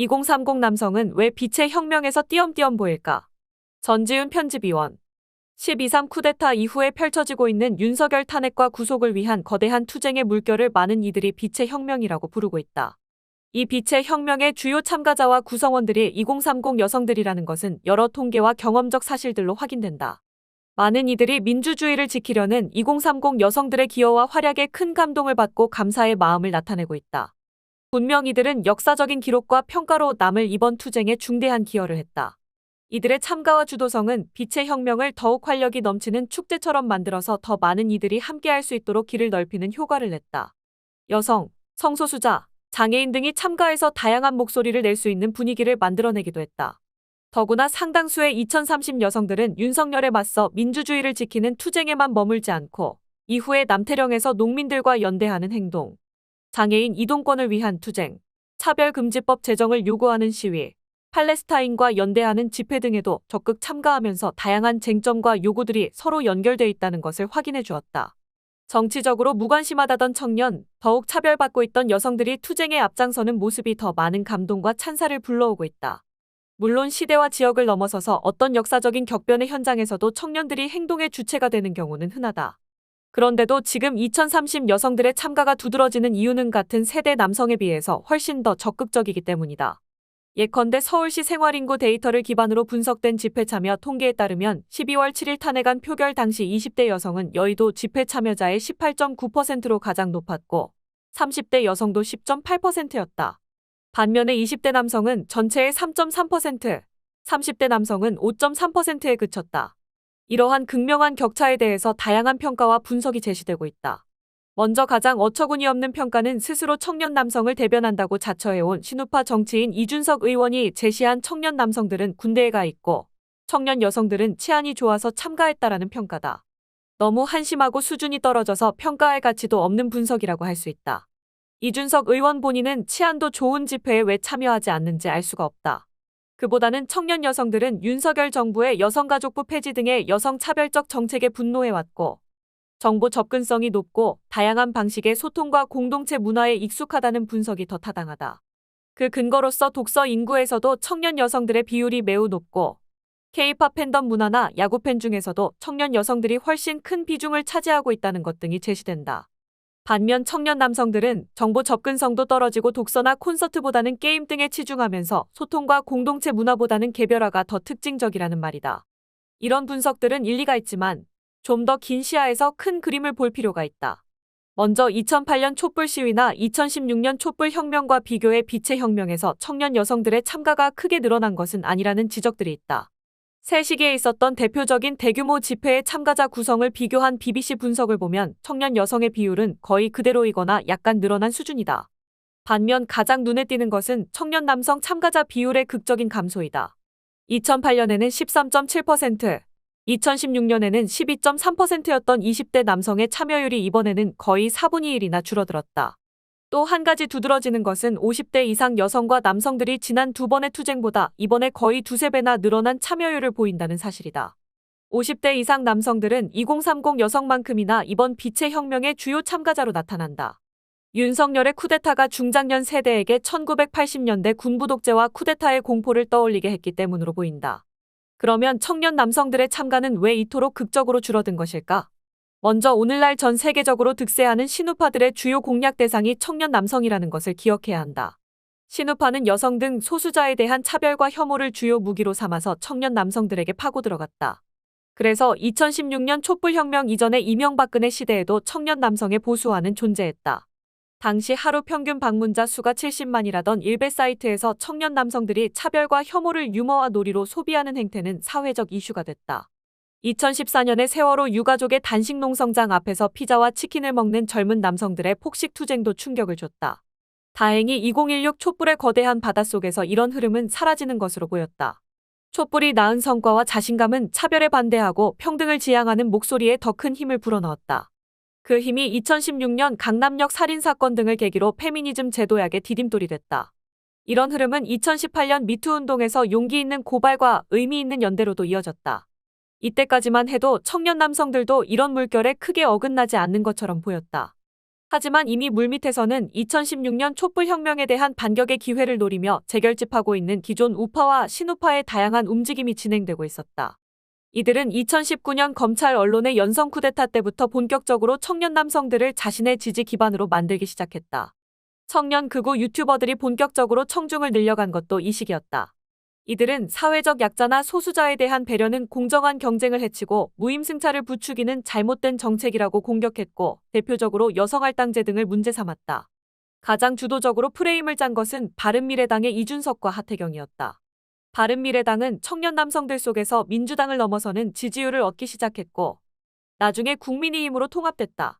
2030 남성은 왜 빛의 혁명에서 띄엄띄엄 보일까? 전지훈 편집위원 12.3 쿠데타 이후에 펼쳐지고 있는 윤석열 탄핵과 구속을 위한 거대한 투쟁의 물결을 많은 이들이 빛의 혁명이라고 부르고 있다. 이 빛의 혁명의 주요 참가자와 구성원들이 2030 여성들이라는 것은 여러 통계와 경험적 사실들로 확인된다. 많은 이들이 민주주의를 지키려는 2030 여성들의 기여와 활약에 큰 감동을 받고 감사의 마음을 나타내고 있다. 분명 이들은 역사적인 기록과 평가로 남을 이번 투쟁에 중대한 기여를 했다. 이들의 참가와 주도성은 빛의 혁명을 더욱 활력이 넘치는 축제처럼 만들어서 더 많은 이들이 함께할 수 있도록 길을 넓히는 효과를 냈다. 여성, 성소수자, 장애인 등이 참가해서 다양한 목소리를 낼 수 있는 분위기를 만들어내기도 했다. 더구나 상당수의 2030 여성들은 윤석열에 맞서 민주주의를 지키는 투쟁에만 머물지 않고 이후에 남태령에서 농민들과 연대하는 행동, 장애인 이동권을 위한 투쟁, 차별금지법 제정을 요구하는 시위, 팔레스타인과 연대하는 집회 등에도 적극 참가하면서 다양한 쟁점과 요구들이 서로 연결돼 있다는 것을 확인해 주었다. 정치적으로 무관심하다던 청년, 더욱 차별받고 있던 여성들이 투쟁에 앞장서는 모습이 더 많은 감동과 찬사를 불러오고 있다. 물론 시대와 지역을 넘어서서 어떤 역사적인 격변의 현장에서도 청년들이 행동의 주체가 되는 경우는 흔하다. 그런데도 지금 2030 여성들의 참가가 두드러지는 이유는 같은 세대 남성에 비해서 훨씬 더 적극적이기 때문이다. 예컨대 서울시 생활인구 데이터를 기반으로 분석된 집회 참여 통계에 따르면 12월 7일 탄핵안 표결 당시 20대 여성은 여의도 집회 참여자의 18.9%로 가장 높았고 30대 여성도 10.8%였다. 반면에 20대 남성은 전체의 3.3%, 30대 남성은 5.3%에 그쳤다. 이러한 극명한 격차에 대해서 다양한 평가와 분석이 제시되고 있다. 먼저 가장 어처구니 없는 평가는 스스로 청년 남성을 대변한다고 자처해온 신우파 정치인 이준석 의원이 제시한 청년 남성들은 군대에 가 있고 청년 여성들은 치안이 좋아서 참가했다라는 평가다. 너무 한심하고 수준이 떨어져서 평가할 가치도 없는 분석이라고 할 수 있다. 이준석 의원 본인은 치안도 좋은 집회에 왜 참여하지 않는지 알 수가 없다. 그보다는 청년 여성들은 윤석열 정부의 여성가족부 폐지 등의 여성차별적 정책에 분노해왔고 정보 접근성이 높고 다양한 방식의 소통과 공동체 문화에 익숙하다는 분석이 더 타당하다. 그 근거로서 독서 인구에서도 청년 여성들의 비율이 매우 높고 K-팝 팬덤 문화나 야구 팬 중에서도 청년 여성들이 훨씬 큰 비중을 차지하고 있다는 것 등이 제시된다. 반면 청년 남성들은 정보 접근성도 떨어지고 독서나 콘서트보다는 게임 등에 치중하면서 소통과 공동체 문화보다는 개별화가 더 특징적이라는 말이다. 이런 분석들은 일리가 있지만 좀 더 긴 시야에서 큰 그림을 볼 필요가 있다. 먼저 2008년 촛불 시위나 2016년 촛불 혁명과 비교해 빛의 혁명에서 청년 여성들의 참가가 크게 늘어난 것은 아니라는 지적들이 있다. 새 시기에 있었던 대표적인 대규모 집회의 참가자 구성을 비교한 BBC 분석을 보면 청년 여성의 비율은 거의 그대로이거나 약간 늘어난 수준이다. 반면 가장 눈에 띄는 것은 청년 남성 참가자 비율의 극적인 감소이다. 2008년에는 13.7%, 2016년에는 12.3%였던 20대 남성의 참여율이 이번에는 거의 4분의 1이나 줄어들었다. 또 한 가지 두드러지는 것은 50대 이상 여성과 남성들이 지난 두 번의 투쟁보다 이번에 거의 두세 배나 늘어난 참여율을 보인다는 사실이다. 50대 이상 남성들은 2030 여성만큼이나 이번 빛의 혁명의 주요 참가자로 나타난다. 윤석열의 쿠데타가 중장년 세대에게 1980년대 군부 독재와 쿠데타의 공포를 떠올리게 했기 때문으로 보인다. 그러면 청년 남성들의 참가는 왜 이토록 극적으로 줄어든 것일까? 먼저 오늘날 전 세계적으로 득세하는 신우파들의 주요 공략 대상이 청년 남성이라는 것을 기억해야 한다. 신우파는 여성 등 소수자에 대한 차별과 혐오를 주요 무기로 삼아서 청년 남성들에게 파고 들어갔다. 그래서 2016년 촛불혁명 이전의 이명박근혜 시대에도 청년 남성의 보수화는 존재했다. 당시 하루 평균 방문자 수가 70만이라던 일베 사이트에서 청년 남성들이 차별과 혐오를 유머와 놀이로 소비하는 행태는 사회적 이슈가 됐다. 2014년에 세월호 유가족의 단식 농성장 앞에서 피자와 치킨을 먹는 젊은 남성들의 폭식 투쟁도 충격을 줬다. 다행히 2016 촛불의 거대한 바닷속에서 이런 흐름은 사라지는 것으로 보였다. 촛불이 낳은 성과와 자신감은 차별에 반대하고 평등을 지향하는 목소리에 더 큰 힘을 불어넣었다. 그 힘이 2016년 강남역 살인사건 등을 계기로 페미니즘 제도약의 디딤돌이 됐다. 이런 흐름은 2018년 미투 운동에서 용기 있는 고발과 의미 있는 연대로도 이어졌다. 이때까지만 해도 청년 남성들도 이런 물결에 크게 어긋나지 않는 것처럼 보였다. 하지만 이미 물밑에서는 2016년 촛불혁명에 대한 반격의 기회를 노리며 재결집하고 있는 기존 우파와 신우파의 다양한 움직임이 진행되고 있었다. 이들은 2019년 검찰 언론의 연성 쿠데타 때부터 본격적으로 청년 남성들을 자신의 지지 기반으로 만들기 시작했다. 청년 극우 유튜버들이 본격적으로 청중을 늘려간 것도 이 시기였다. 이들은 사회적 약자나 소수자에 대한 배려는 공정한 경쟁을 해치고 무임승차를 부추기는 잘못된 정책이라고 공격했고 대표적으로 여성할당제 등을 문제 삼았다. 가장 주도적으로 프레임을 짠 것은 바른미래당의 이준석과 하태경이었다. 바른미래당은 청년 남성들 속에서 민주당을 넘어서는 지지율을 얻기 시작했고 나중에 국민의힘으로 통합됐다.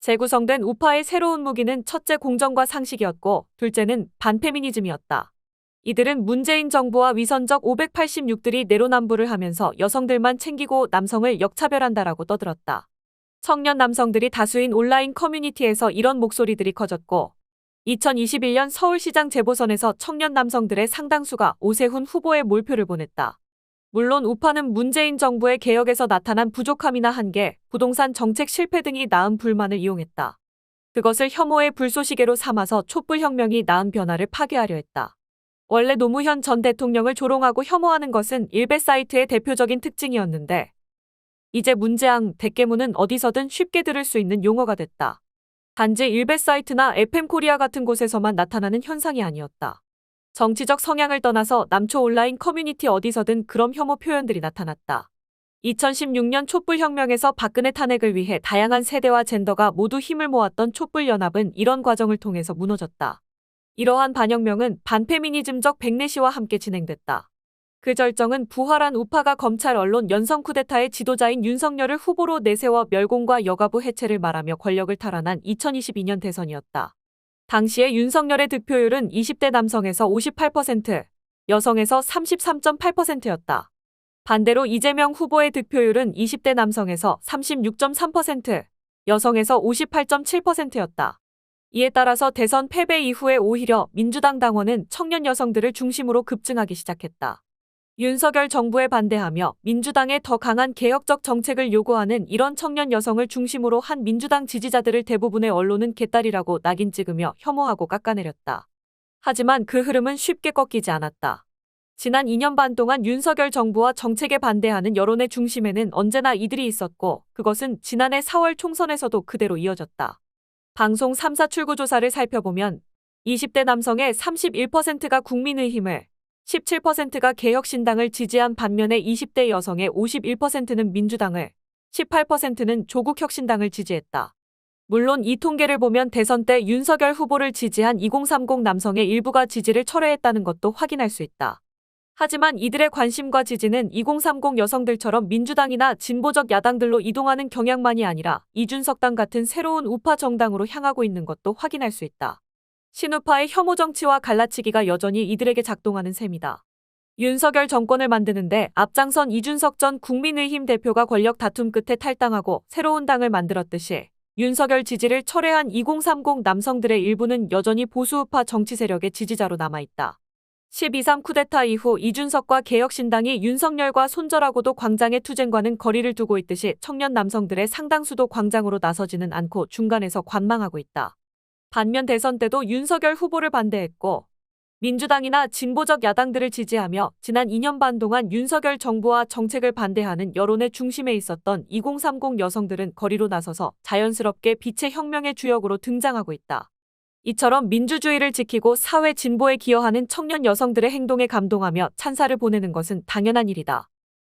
재구성된 우파의 새로운 무기는 첫째 공정과 상식이었고 둘째는 반페미니즘이었다. 이들은 문재인 정부와 위선적 586들이 내로남불을 하면서 여성들만 챙기고 남성을 역차별한다라고 떠들었다. 청년 남성들이 다수인 온라인 커뮤니티에서 이런 목소리들이 커졌고 2021년 서울시장 재보선에서 청년 남성들의 상당수가 오세훈 후보에 몰표를 보냈다. 물론 우파는 문재인 정부의 개혁에서 나타난 부족함이나 한계, 부동산 정책 실패 등이 낳은 불만을 이용했다. 그것을 혐오의 불쏘시개로 삼아서 촛불혁명이 낳은 변화를 파괴하려 했다. 원래 노무현 전 대통령을 조롱하고 혐오하는 것은 일베 사이트의 대표적인 특징이었는데 이제 문재앙, 대깨문은 어디서든 쉽게 들을 수 있는 용어가 됐다. 단지 일베 사이트나 FM코리아 같은 곳에서만 나타나는 현상이 아니었다. 정치적 성향을 떠나서 남초 온라인 커뮤니티 어디서든 그런 혐오 표현들이 나타났다. 2016년 촛불혁명에서 박근혜 탄핵을 위해 다양한 세대와 젠더가 모두 힘을 모았던 촛불연합은 이런 과정을 통해서 무너졌다. 이러한 반혁명은 반페미니즘적 백내시와 함께 진행됐다. 그 절정은 부활한 우파가 검찰 언론 연성 쿠데타의 지도자인 윤석열을 후보로 내세워 멸공과 여가부 해체를 말하며 권력을 탈환한 2022년 대선이었다. 당시의 윤석열의 득표율은 20대 남성에서 58%, 여성에서 33.8%였다. 반대로 이재명 후보의 득표율은 20대 남성에서 36.3%, 여성에서 58.7%였다. 이에 따라서 대선 패배 이후에 오히려 민주당 당원은 청년 여성들을 중심으로 급증하기 시작했다. 윤석열 정부에 반대하며 민주당의 더 강한 개혁적 정책을 요구하는 이런 청년 여성을 중심으로 한 민주당 지지자들을 대부분의 언론은 개딸이라고 낙인 찍으며 혐오하고 깎아내렸다. 하지만 그 흐름은 쉽게 꺾이지 않았다. 지난 2년 반 동안 윤석열 정부와 정책에 반대하는 여론의 중심에는 언제나 이들이 있었고 그것은 지난해 4월 총선에서도 그대로 이어졌다. 방송 3사 출구조사를 살펴보면 20대 남성의 31%가 국민의힘을 17%가 개혁신당을 지지한 반면에 20대 여성의 51%는 민주당을, 18%는 조국혁신당을 지지했다. 물론 이 통계를 보면 대선 때 윤석열 후보를 지지한 2030 남성의 일부가 지지를 철회했다는 것도 확인할 수 있다. 하지만 이들의 관심과 지지는 2030 여성들처럼 민주당이나 진보적 야당들로 이동하는 경향만이 아니라 이준석당 같은 새로운 우파 정당으로 향하고 있는 것도 확인할 수 있다. 신우파의 혐오 정치와 갈라치기가 여전히 이들에게 작동하는 셈이다. 윤석열 정권을 만드는데 앞장선 이준석 전 국민의힘 대표가 권력 다툼 끝에 탈당하고 새로운 당을 만들었듯이 윤석열 지지를 철회한 2030 남성들의 일부는 여전히 보수우파 정치 세력의 지지자로 남아있다. 12.3 쿠데타 이후 이준석과 개혁신당이 윤석열과 손절하고도 광장의 투쟁과는 거리를 두고 있듯이 청년 남성들의 상당수도 광장으로 나서지는 않고 중간에서 관망하고 있다. 반면 대선 때도 윤석열 후보를 반대했고 민주당이나 진보적 야당들을 지지하며 지난 2년 반 동안 윤석열 정부와 정책을 반대하는 여론의 중심에 있었던 2030 여성들은 거리로 나서서 자연스럽게 빛의 혁명의 주역으로 등장하고 있다. 이처럼 민주주의를 지키고 사회 진보에 기여하는 청년 여성들의 행동에 감동하며 찬사를 보내는 것은 당연한 일이다.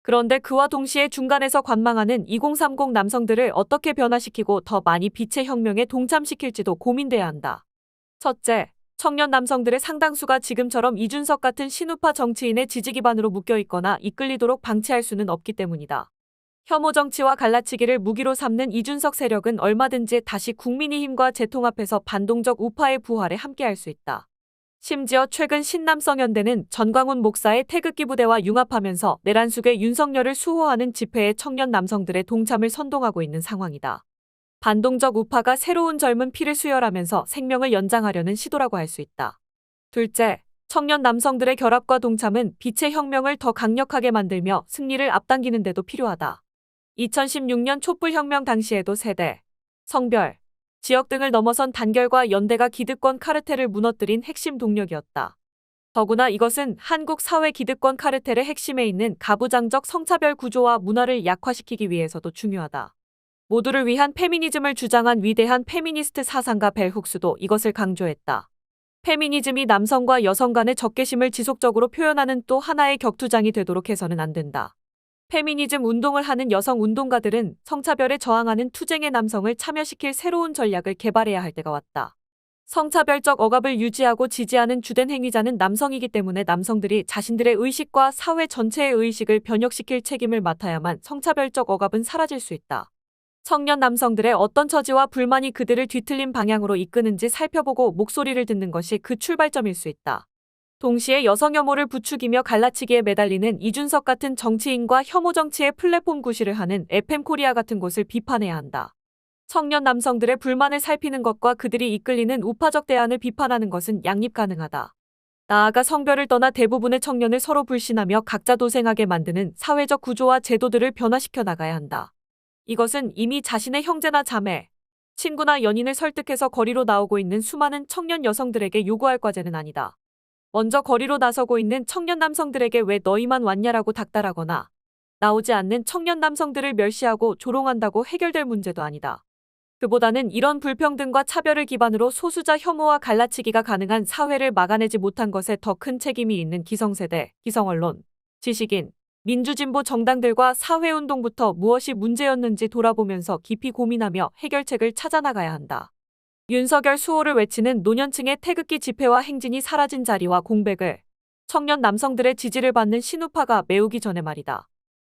그런데 그와 동시에 중간에서 관망하는 2030 남성들을 어떻게 변화시키고 더 많이 빛의 혁명에 동참시킬지도 고민돼야 한다. 첫째, 청년 남성들의 상당수가 지금처럼 이준석 같은 신우파 정치인의 지지 기반으로 묶여 있거나 이끌리도록 방치할 수는 없기 때문이다. 혐오 정치와 갈라치기를 무기로 삼는 이준석 세력은 얼마든지 다시 국민의힘과 재통합해서 반동적 우파의 부활에 함께할 수 있다. 심지어 최근 신남성연대는 전광훈 목사의 태극기 부대와 융합하면서 내란 속의 윤석열을 수호하는 집회에 청년 남성들의 동참을 선동하고 있는 상황이다. 반동적 우파가 새로운 젊은 피를 수혈하면서 생명을 연장하려는 시도라고 할 수 있다. 둘째, 청년 남성들의 결합과 동참은 빛의 혁명을 더 강력하게 만들며 승리를 앞당기는 데도 필요하다. 2016년 촛불혁명 당시에도 세대, 성별, 지역 등을 넘어선 단결과 연대가 기득권 카르텔을 무너뜨린 핵심 동력이었다. 더구나 이것은 한국 사회 기득권 카르텔의 핵심에 있는 가부장적 성차별 구조와 문화를 약화시키기 위해서도 중요하다. 모두를 위한 페미니즘을 주장한 위대한 페미니스트 사상가 벨 훅스도 이것을 강조했다. 페미니즘이 남성과 여성 간의 적개심을 지속적으로 표현하는 또 하나의 격투장이 되도록 해서는 안 된다. 페미니즘 운동을 하는 여성 운동가들은 성차별에 저항하는 투쟁의 남성을 참여시킬 새로운 전략을 개발해야 할 때가 왔다. 성차별적 억압을 유지하고 지지하는 주된 행위자는 남성이기 때문에 남성들이 자신들의 의식과 사회 전체의 의식을 변혁시킬 책임을 맡아야만 성차별적 억압은 사라질 수 있다. 청년 남성들의 어떤 처지와 불만이 그들을 뒤틀린 방향으로 이끄는지 살펴보고 목소리를 듣는 것이 그 출발점일 수 있다. 동시에 여성 혐오를 부추기며 갈라치기에 매달리는 이준석 같은 정치인과 혐오 정치의 플랫폼 구실을 하는 FM 코리아 같은 곳을 비판해야 한다. 청년 남성들의 불만을 살피는 것과 그들이 이끌리는 우파적 대안을 비판하는 것은 양립 가능하다. 나아가 성별을 떠나 대부분의 청년을 서로 불신하며 각자 도생하게 만드는 사회적 구조와 제도들을 변화시켜 나가야 한다. 이것은 이미 자신의 형제나 자매, 친구나 연인을 설득해서 거리로 나오고 있는 수많은 청년 여성들에게 요구할 과제는 아니다. 먼저 거리로 나서고 있는 청년 남성들에게 왜 너희만 왔냐라고 닥달하거나 나오지 않는 청년 남성들을 멸시하고 조롱한다고 해결될 문제도 아니다. 그보다는 이런 불평등과 차별을 기반으로 소수자 혐오와 갈라치기가 가능한 사회를 막아내지 못한 것에 더 큰 책임이 있는 기성세대, 기성언론, 지식인, 민주진보 정당들과 사회운동부터 무엇이 문제였는지 돌아보면서 깊이 고민하며 해결책을 찾아나가야 한다. 윤석열 수호를 외치는 노년층의 태극기 집회와 행진이 사라진 자리와 공백을 청년 남성들의 지지를 받는 신우파가 메우기 전에 말이다.